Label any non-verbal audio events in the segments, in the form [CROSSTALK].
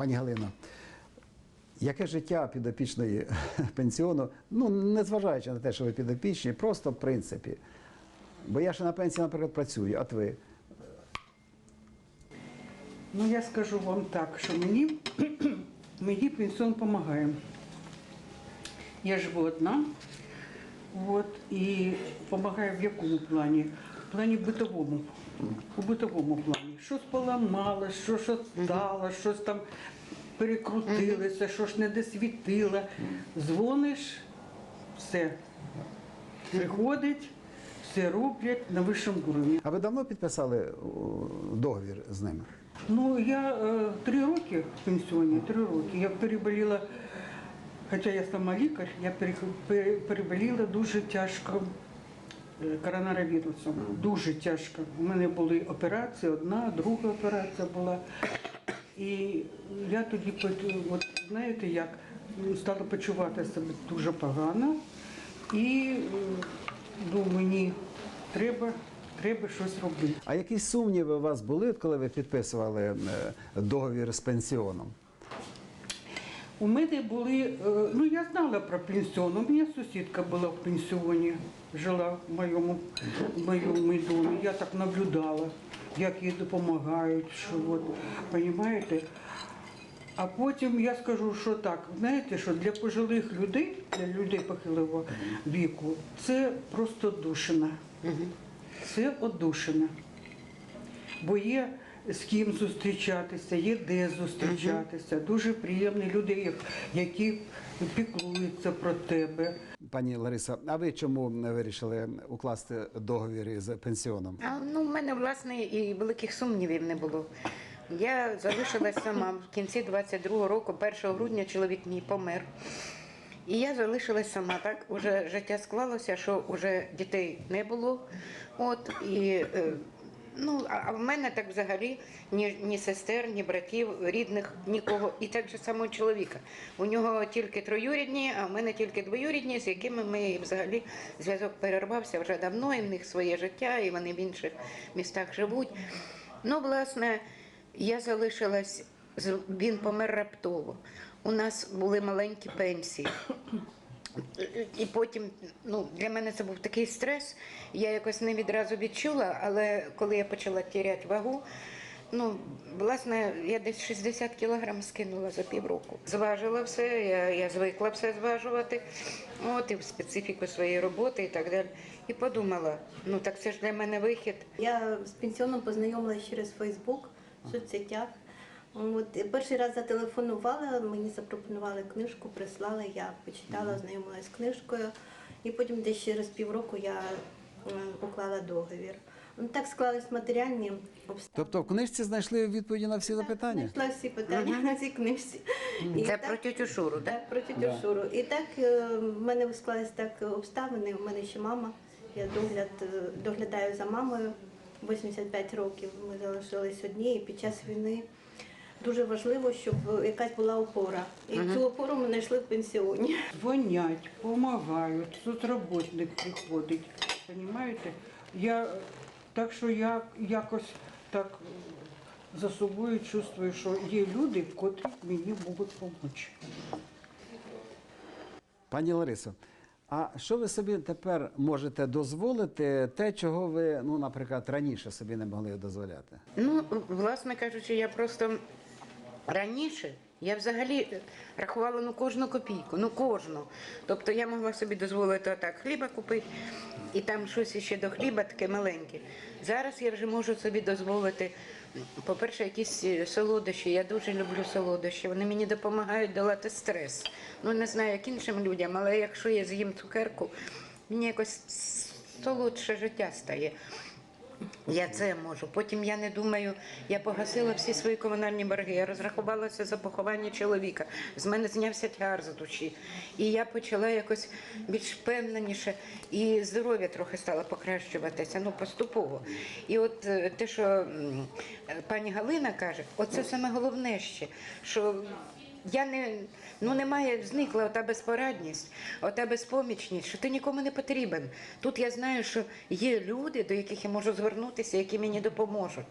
Пані Галино, яке життя підопічної [LAUGHS] пенсіону, ну незважаючи на те, що ви підопічні, просто в принципі. Бо я ще на пенсії, наприклад, працюю, а ви? Ну, я скажу вам так, що мені, [CLEARS THROAT] мені пенсіон допомагає. Я живу одна, от, і допомагає в якому плані? Плані битовому. У битовому плані. Щось поламалось, що щось стало, щось там перекрутилося, що ж не досвітило. Дзвониш, все. Приходить, все роблять на вищому рівні. А ви давно підписали договір з ними? Ну, я е, три роки в пенсіоні, три роки. Я переболіла, хоча я сама лікар, я пере- пере- переболіла дуже тяжко е, коронавірусом. Дуже тяжко. У мене були операції, одна, друга операція була. І я тоді, от, знаєте як, стала почувати себе дуже погано. І е, ну, мені треба, треба щось робити. А якісь сумніви у вас були, коли ви підписували е, договір з пенсіоном? У мене були, е, ну я знала про пенсіон. У мене сусідка була в пенсіоні, жила в моєму, в моєму домі. Я так наблюдала, як їй допомагають, що от, розумієте? А потім я скажу, що так, знаєте, що для пожилих людей, для людей похилого віку, це просто душина. Це одушина. Бо є з ким зустрічатися, є де зустрічатися. Дуже приємні люди, які піклуються про тебе. Пані Лариса, а ви чому вирішили укласти договір із пенсіоном? А, ну, в мене, власне, і великих сумнівів не було. Я залишилась сама в кінці 22-го року, 1 грудня чоловік мій помер. І я залишилась сама. Так уже життя склалося, що вже дітей не було. От і е, ну, а в мене так взагалі ні, ні сестер, ні братів, рідних, нікого. І так же само чоловіка. У нього тільки троюрідні, а в мене тільки двоюрідні, з якими ми взагалі зв'язок перервався вже давно, і в них своє життя, і вони в інших містах живуть. Ну, власне, я залишилась, він помер раптово. У нас були маленькі пенсії. І потім, ну, для мене це був такий стрес. Я якось не відразу відчула, але коли я почала тіряти вагу, ну, власне, я десь 60 кілограм скинула за півроку. Зважила все, я, я звикла все зважувати, от, і в специфіку своєї роботи і так далі. І подумала, ну так це ж для мене вихід. Я з пенсіоном познайомилася через Фейсбук соцсетях. От, перший раз зателефонувала, мені запропонували книжку, прислали, я почитала, ознайомилася з книжкою. І потім десь через півроку я е, уклала договір. Ну, так склались матеріальні обставини. Тобто в книжці знайшли відповіді на всі запитання? Знайшла всі питання на цій книжці. І Це так- про тютю Шуру, так? Так, про тітю Шуру. І так е, в мене склались так обставини. У мене ще мама. Я догляд, е, доглядаю за мамою 85 років. Ми залишились одні, і під час війни дуже важливо, щоб якась була опора. І цю опору ми знайшли в пенсіоні. Дзвонять, допомагають, соцработник приходить. Розумієте? Я, так що я якось так за собою чувствую, що є люди, котрі мені можуть допомогти. Пані Ларисо, а що ви собі тепер можете дозволити, те, чого ви, ну, наприклад, раніше собі не могли дозволяти? Ну, власне кажучи, я просто раніше я взагалі рахувала ну кожну копійку, ну кожну. Тобто я могла собі дозволити отак хліба купити і там щось ще до хліба таке маленьке. Зараз я вже можу собі дозволити, по-перше, якісь е, солодощі. Я дуже люблю солодощі. Вони мені допомагають долати стрес. Ну не знаю, як іншим людям, але якщо я з'їм цукерку, мені якось солодше життя стає. Я це можу. Потім я не думаю, я погасила всі свої комунальні борги, я розрахувалася за поховання чоловіка. З мене знявся тягар з душі. І я почала якось більш впевненіше, і здоров'я трохи стало покращуватися, ну поступово. І от е, те, що пані Галина каже, оце саме головне ще, що я не ну немає, зникла ота безпорадність, ота безпомічність, що ти нікому не потрібен. Тут я знаю, що є люди, до яких я можу звернутися, які мені допоможуть.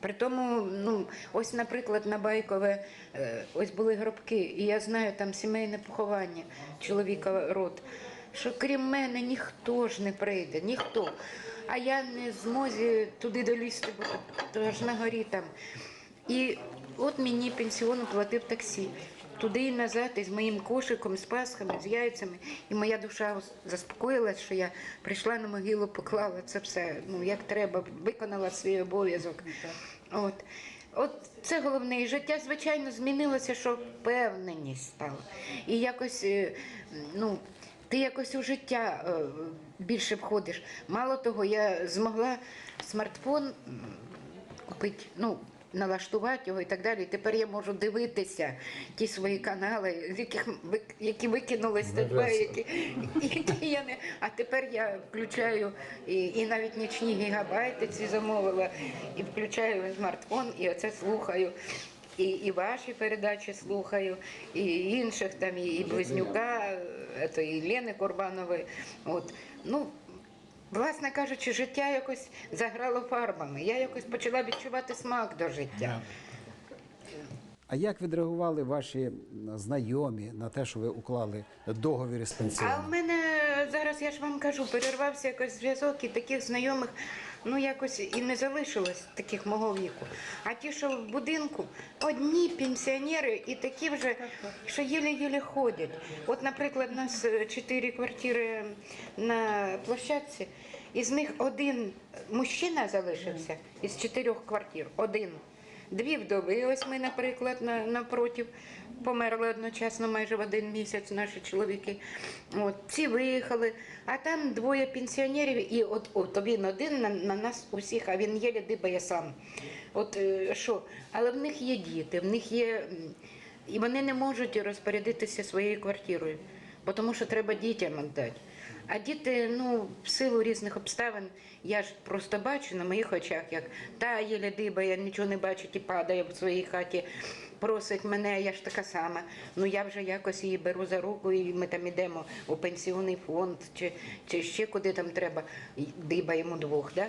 При тому, ну, ось, наприклад, на Байкове е, ось були гробки, і я знаю там сімейне поховання чоловіка род, що крім мене ніхто ж не прийде, ніхто. А я не змозі туди долізти, бо то аж на горі там. І от мені пенсіон платив таксі. Туди і назад, із моїм кошиком, з пасхами, з яйцями. І моя душа заспокоїлась, що я прийшла на могилу, поклала це все, ну як треба, виконала свій обов'язок. От. От це головне. І життя, звичайно, змінилося, що впевненість стала. І якось, е, ну, ти якось у життя е, більше входиш. Мало того, я змогла смартфон купити, ну, налаштувати його і так далі. Тепер я можу дивитися ті свої канали, з яких які викинулись тебе, які, які я не. А тепер я включаю і, і навіть нічні гігабайти ці замовила, і включаю смартфон, і оце слухаю. І, і ваші передачі слухаю, і інших там, і, і Близнюка, е, то, і Лени Курбанової. От. Ну, Власне кажучи, життя якось заграло фарбами. Я якось почала відчувати смак до життя. А як відреагували ваші знайомі на те, що ви уклали договір з А в мене зараз, я ж вам кажу, перервався якось зв'язок і таких знайомих, ну якось і не залишилось таких мого віку. А ті, що в будинку, одні пенсіонери і такі вже, що єлі-єлі ходять. От, наприклад, у нас е, чотири квартири на площадці, із них один мужчина залишився із чотирьох квартир. Один. Дві вдови, ось ми, наприклад, на, напротив, померли одночасно майже в один місяць наші чоловіки. От, ці виїхали, а там двоє пенсіонерів, і от, от він один на, на нас усіх, а він єлі дибає сам. От е, що? Але в них є діти, в них є. І вони не можуть розпорядитися своєю квартирою, тому що треба дітям віддати. А діти, ну, в силу різних обставин, я ж просто бачу на моїх очах, як та єля дибає, нічого не бачить і падає в своїй хаті, просить мене, я ж така сама. Ну я вже якось її беру за руку, і ми там йдемо у пенсіонний фонд чи, чи ще куди там треба, і дибаємо двох. Да?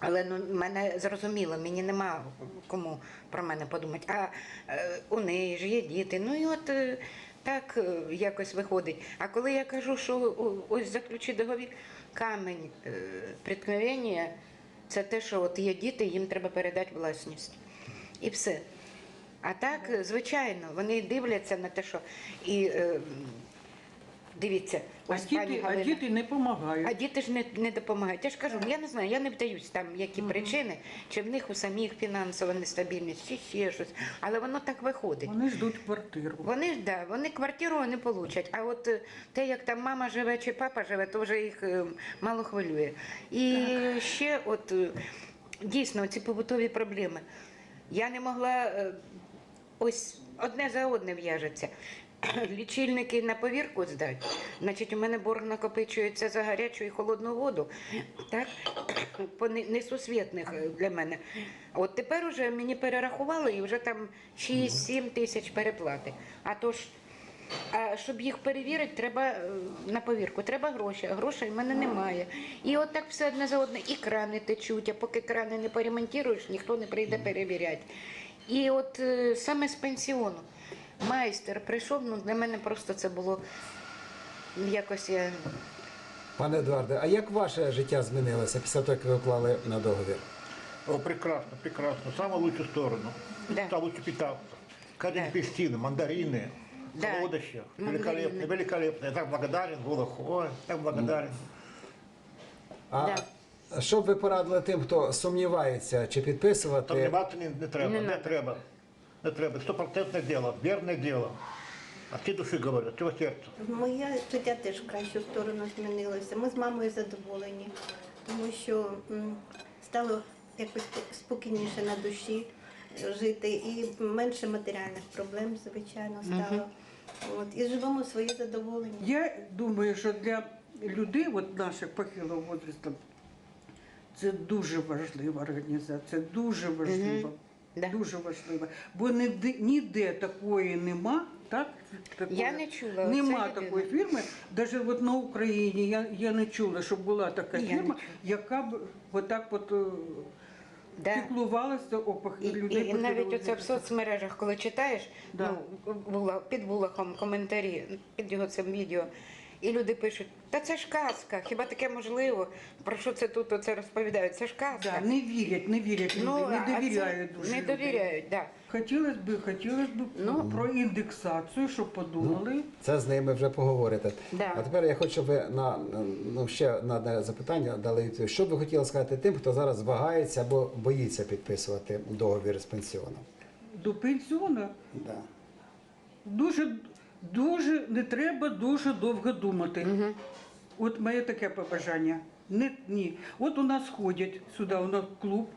Але ну, мене зрозуміло, мені нема кому про мене подумати. А е, у неї ж є діти. Ну і от е, так е, якось виходить. А коли я кажу, що ось заключи договір, камень приткновення це те, що от є діти, їм треба передати власність. І все. А так, е, звичайно, вони дивляться на те, що і е, дивіться, А ось пані діти, а Галина. діти не А діти ж не, не допомагають. Я ж кажу, я не знаю, я не вдаюсь там, які причини, чи в них у самих фінансова нестабільність, чи ще щось. Але воно так виходить. Вони ждуть квартиру. Вони ж да, вони квартиру не получать. А от е, те, як там мама живе чи папа живе, то вже їх е, мало хвилює. І ще, от е, дійсно, ці побутові проблеми. Я не могла е, ось одне за одне в'яжеться. [CLEARS THROAT] Лічильники на повірку здати. Значить, у мене борг накопичується за гарячу і холодну воду. Так, [CLEARS THROAT] по несусвітних е, для мене. От тепер уже мені перерахували і вже там 6-7 тисяч переплати. А то ж, а щоб їх перевірити, треба е, на повірку, треба гроші, а грошей в мене немає. І от так все одне за одне, і крани течуть, а поки крани не поремонтуєш, ніхто не прийде перевіряти. І от е, саме з пенсіону Майстер прийшов, ну для мене просто це було якось я. Пане Едуарде, а як ваше життя змінилося після того, як ви уклали на договір? О, прекрасно, прекрасно. Самую лучшую сторону. Да. Стал лучше питаться. Каждый Да. апельсины, мандарины, Да. солодощи. Мандарины. Великолепно, великолепно. Я так благодарен, Волох. Ой, так благодарен. А що б ви порадили тим, хто сумнівається, чи підписувати? Сомневаться не, не треба, Не не, надо. треба. Не треба. Стопроцентное дело, верное дело. От всей души говорю, от всего сердца. Моє життя теж в кращу сторону змінилося. Ми з мамою задоволені, тому що стало якось спокійніше на душі жити і менше матеріальних проблем, звичайно, стало. От, і живемо своє задоволення. Я думаю, що для людей, от наших похилого возрасту, це дуже важлива організація, дуже важлива. Да. Дуже важлива. Бо ніде, ніде такої нема, так? Такої, Я не чула, Нема такої фірми. Навіть от на Україні я, я не чула, щоб була така Я фірма, яка б отак от. е, Да. піклувалася о І, людей. і по навіть оце в соцмережах, коли читаєш, Да. ну, була, під Булахом коментарі, під його цим відео, і люди пишуть, та це ж казка, хіба таке можливо? Про що це тут оце розповідають? Це ж казка. Да, не вірять, не вірять люди, Ну, не а це довіряють дуже. Не довіряють, так. Хотілося б, хотілося б Ну. про індексацію, щоб подумали. Це з ними вже поговорите. Да. А тепер я хочу, щоб ви на ну ще на одне запитання дали відповідь. Що б ви хотіли сказати тим, хто зараз вагається або боїться підписувати договір з пенсіоном? До пенсіону Да. дуже, дуже не треба дуже довго думати. От моє таке побажання. Не, ні. От у нас ходять сюди, у нас клуб.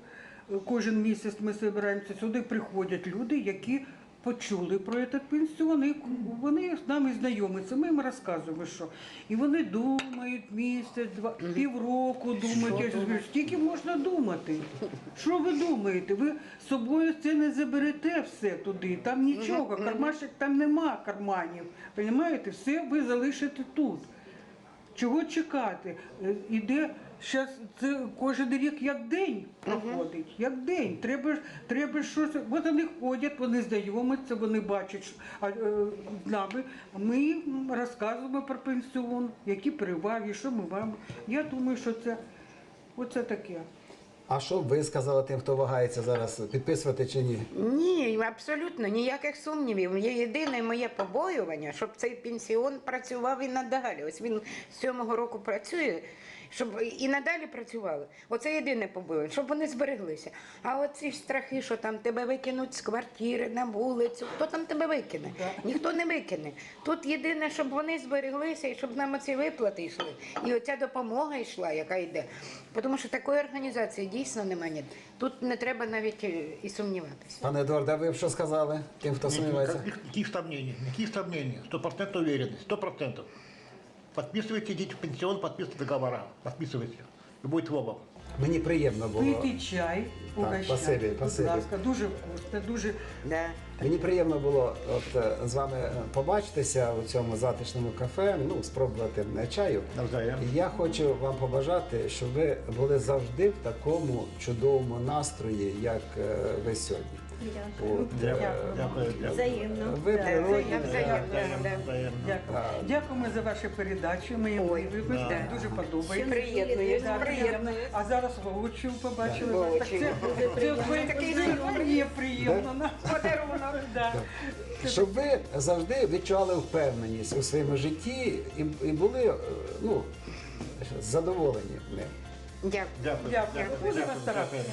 Кожен місяць ми збираємося сюди, приходять люди, які почули про цей пенсіон, і вони з нами знайомляться. Ми їм розказуємо, що. І вони думають місяць, два, півроку думають. Я ж говорю, скільки можна думати? Що ви думаєте? Ви з собою це не заберете все туди. Там нічого, кармашек там нема карманів. Понімаєте? Все ви залишите тут. Чого чекати? Е, Іде зараз це кожен рік як день проходить, як день. Треба треба щось. От вони ходять, вони знайомляться, вони бачать що- а, е, з нами. Ми їм розказуємо про пенсіон, які переваги, що ми вам. Я думаю, що це оце таке. А що б ви сказали тим, хто вагається зараз підписувати чи ні? Ні, абсолютно ніяких сумнівів. Є єдине моє побоювання, щоб цей пенсіон працював і надалі. Ось він з сьомого року працює, щоб і надалі працювали. Оце єдине побоювання, щоб вони збереглися. А оці страхи, що там тебе викинуть з квартири на вулицю, хто там тебе викине? Ніхто не викине. Тут єдине, щоб вони збереглися і щоб нам оці виплати йшли. І оця допомога йшла, яка йде. Тому що такої організації дійсно немає. Тут не треба навіть е, і сумніватися. Пане Едуард, а ви б що сказали тим, хто сумнівається? Никаких сомнений, никаких сомнений. Стопроцентная уверенность, сто процентов. Подписывайте, идите в пенсион, подписывайте договора. Подписывайте. И будет вам. Мені приємно було. Пийте чай, угощайте. спасибі, Будь спасибі. ласка, дуже вкусно, дуже Да. Мені приємно було от е, з вами е, побачитися у цьому затишному кафе, ну спробувати е, чаю. Навзаєм. І я хочу вам побажати, щоб ви були завжди в такому чудовому настрої, як е, ви сьогодні. Дякую. Дякую. Взаємно. ви природні. Дякую. Дякуємо за ваші передачі. Ми Ой, дивимося, дуже подобається. Приєднуюсь. А зараз Вовчу побачили. Вас. Так це, це Такий мені приємно. Подарунок. Да. Щоб ви завжди відчували впевненість у своєму житті і, і були е, ну, задоволені ним. Дякую. Дякую. Дякую. Дякую, дякую.